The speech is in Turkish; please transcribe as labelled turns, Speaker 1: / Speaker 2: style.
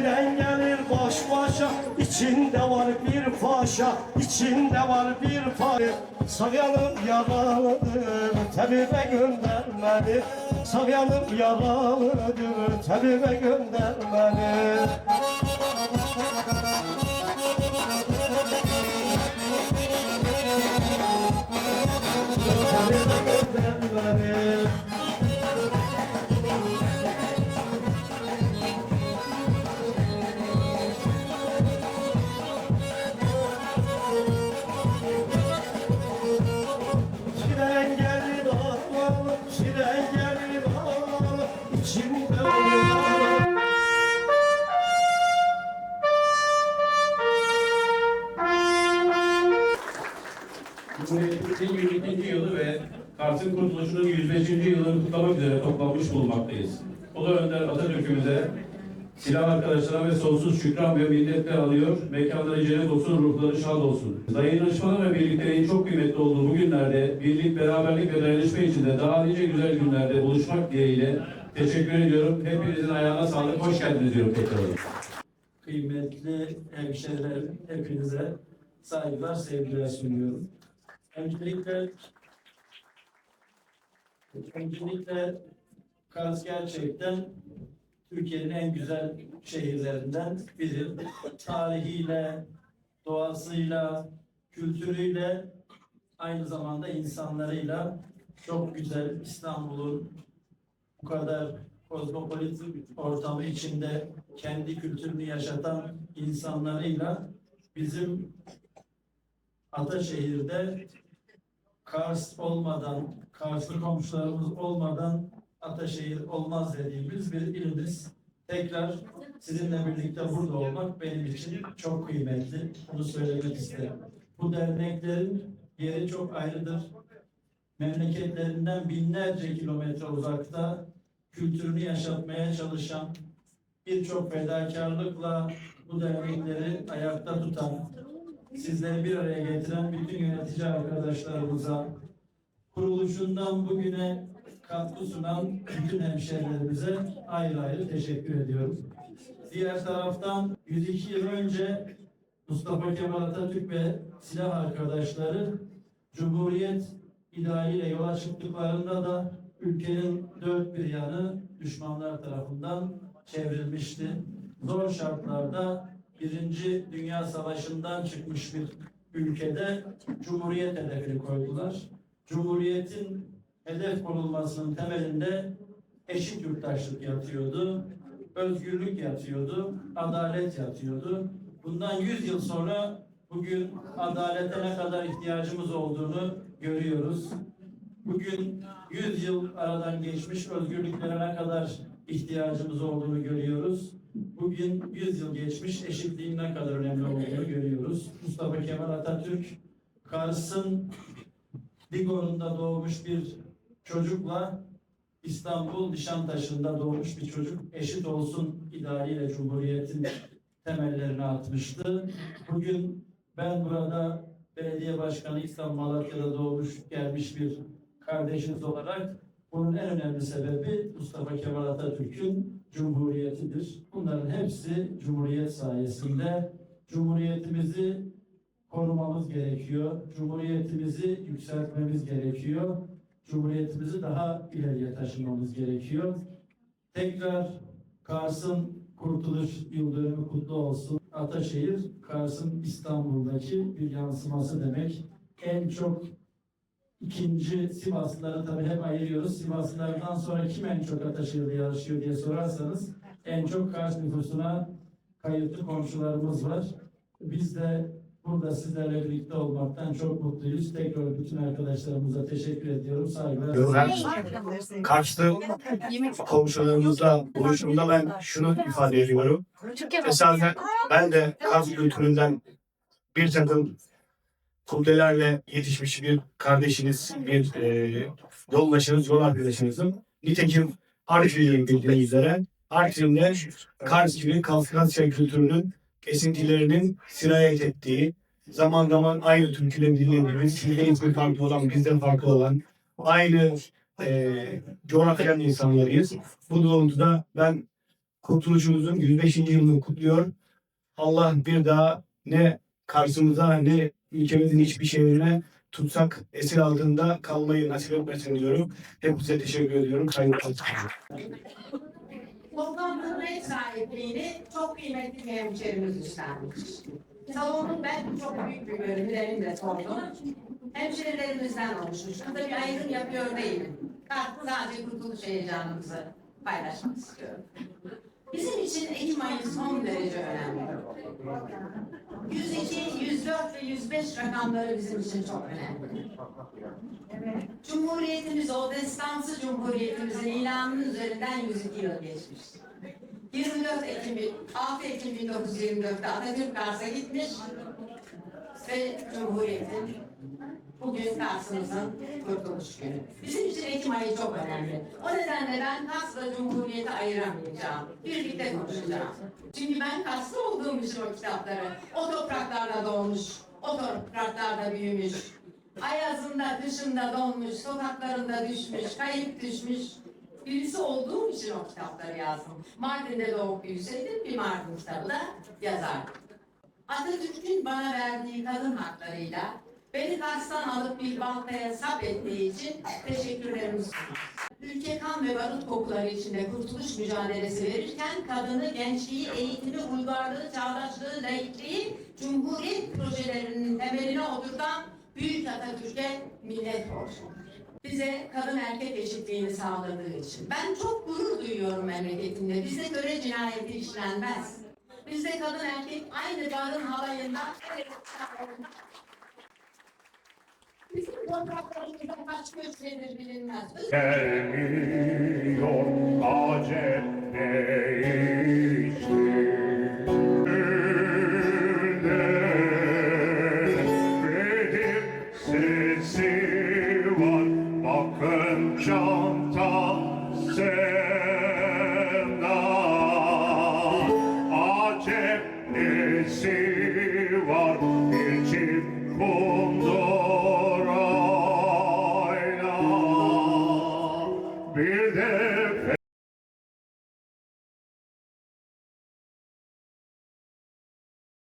Speaker 1: Tren gelir baş başa içinde var bir paşa içinde var bir paşa. Sayanım yaralıdır tabibe göndermedi Sayanım yaralıdır tabibe göndermedi
Speaker 2: Cumhuriyetimizin 102. yılı ve Kars'ın kurtuluşunun 105. yılını kutlamak üzere toplanmış bulunmaktayız. Ulu Önder Atatürk'ümüze silah arkadaşlarına ve sonsuz şükran ve minnetle alıyor. Mekanları cennet olsun, ruhları şad olsun. Dayanışmanın ve birlikteliğin çok kıymetli olduğu bu günlerde birlik, beraberlik ve dayanışma içinde daha nice güzel günlerde buluşmak dileğiyle teşekkür ediyorum. Hepinizin ayağına sağlık, hoş geldiniz diyorum tekrar.
Speaker 3: kıymetli hemşehriler hepinize saygılar, sevgiler sunuyorum. Öncelikle öncelikle Kars gerçekten Türkiye'nin en güzel şehirlerinden biri. Tarihiyle, doğasıyla, kültürüyle, aynı zamanda insanlarıyla çok güzel İstanbul'un bu kadar kozmopolit ortamı içinde kendi kültürünü yaşatan insanlarıyla bizim Ataşehir'de Kars olmadan, Karslı komşularımız olmadan Ataşehir olmaz dediğimiz bir ilimiz. Tekrar sizinle birlikte burada olmak benim için çok kıymetli. Bunu söylemek isterim. Bu derneklerin yeri çok ayrıdır. Memleketlerinden binlerce kilometre uzakta kültürünü yaşatmaya çalışan, birçok fedakarlıkla bu dernekleri ayakta tutan, sizleri bir araya getiren bütün yönetici arkadaşlarımıza, kuruluşundan bugüne katkı sunan bütün hemşehrilerimize ayrı ayrı teşekkür ediyorum. Diğer taraftan 102 yıl önce Mustafa Kemal Atatürk ve silah arkadaşları Cumhuriyet idealiyle yola çıktıklarında da ülkenin dört bir yanı düşmanlar tarafından çevrilmişti. Zor şartlarda Birinci Dünya Savaşı'ndan çıkmış bir ülkede Cumhuriyet hedefini koydular. Cumhuriyetin hedef konulmasının temelinde eşit yurttaşlık yatıyordu, özgürlük yatıyordu, adalet yatıyordu. Bundan 100 yıl sonra bugün adalete ne kadar ihtiyacımız olduğunu görüyoruz. Bugün 100 yıl aradan geçmiş özgürlüklere ne kadar ihtiyacımız olduğunu görüyoruz. Bugün 100 yıl geçmiş eşitliğin ne kadar önemli olduğunu görüyoruz. Mustafa Kemal Atatürk Kars'ın Bigor'unda doğmuş bir çocukla İstanbul Nişantaşı'nda doğmuş bir çocuk eşit olsun idealiyle Cumhuriyet'in temellerini atmıştı. Bugün ben burada belediye başkanı İstanbul Malatya'da doğmuş gelmiş bir kardeşiniz olarak bunun en önemli sebebi Mustafa Kemal Atatürk'ün Cumhuriyetidir. Bunların hepsi Cumhuriyet sayesinde Cumhuriyetimizi korumamız gerekiyor. Cumhuriyetimizi yükseltmemiz gerekiyor. Cumhuriyetimizi daha ileriye taşımamız gerekiyor. Tekrar Kars'ın kurtuluş yıl dönümü kutlu olsun. Ataşehir, Kars'ın İstanbul'daki bir yansıması demek. En çok ikinci Sivaslıları tabii hep ayırıyoruz. Sivaslılardan sonra kim en çok Ataşehir'de yaşıyor diye sorarsanız en çok Kars nüfusuna kayıtlı komşularımız var. Biz de burada sizlerle birlikte olmaktan çok mutluyuz. Tekrar bütün arkadaşlarımıza teşekkür ediyorum. Saygılar.
Speaker 4: Ben Kars'ta komşularımızla buluşumda ben şunu ifade ediyorum. Esasen ben de Kars kültüründen bir takım kuddelerle yetişmiş bir kardeşiniz, bir e, yoldaşınız, yol arkadaşınızım. Nitekim Artvin'in bildiğiniz üzere Artvin'de Kars gibi Kafkasya kültürünün esintilerinin sirayet ettiği, zaman zaman aynı türkülerin dinlediğimiz, sizden ismi farklı olan, bizden farklı olan, aynı e, coğrafyanın insanlarıyız. Bu doğrultuda ben kurtuluşumuzun 105. yılını kutluyor. Allah bir daha ne karşımıza ne ülkemizin hiçbir şehrine tutsak esir altında kalmayı nasip etmesin diyorum. Hepinize teşekkür ediyorum. Sayın Başkanım.
Speaker 5: Ev sahipliğini çok kıymetli bir hemşerimiz üstlenmiş. Salonun ben çok büyük bir bölümü demin de sordum. Hemşerilerimizden oluşmuş. Burada bir ayrım yapıyor değilim. Ben sadece kurtuluş heyecanımızı paylaşmak istiyorum. Bizim için Ekim ayı son derece önemli. 102, 104 ve 105 rakamları bizim için çok önemli. Cumhuriyetimiz o destansı cumhuriyetimizin ilanının üzerinden 102 yıl geçmişti. 24 Ekim, 6 Ekim 1924'te Atatürk Kars'a gitmiş ve Cumhuriyet'in bugün Kars'ımızın kurtuluş günü. Bizim için Ekim ayı çok önemli. O nedenle ben Kars'la Cumhuriyet'i ayıramayacağım. Birlikte konuşacağım. Çünkü ben Karslı olduğum için o kitapları, o topraklarda doğmuş, o topraklarda büyümüş, ayazında, kışında donmuş, sokaklarında düşmüş, kayıp düşmüş birisi olduğum için o kitapları yazdım. Mardin'de doğup büyüseydim bir Mardin kitabı da yazardım. Atatürk'ün bana verdiği kadın haklarıyla beni Kars'tan alıp bir bankaya sap ettiği için teşekkürlerimi sunuyorum. Ülke kan ve barut kokuları içinde kurtuluş mücadelesi verirken kadını, gençliği, eğitimi, uygarlığı, çağdaşlığı, laikliği, cumhuriyet projelerinin temeline oturtan Büyük Atatürk'e millet borçlu. Bize kadın erkek eşitliğini sağladığı için. Ben çok gurur duyuyorum memleketimde. Bize göre cinayeti işlenmez. Bizde kadın erkek aynı barın halayında Bizim topraklarımızda kaç göç bilinmez.
Speaker 6: Gelmiyor acep değişti.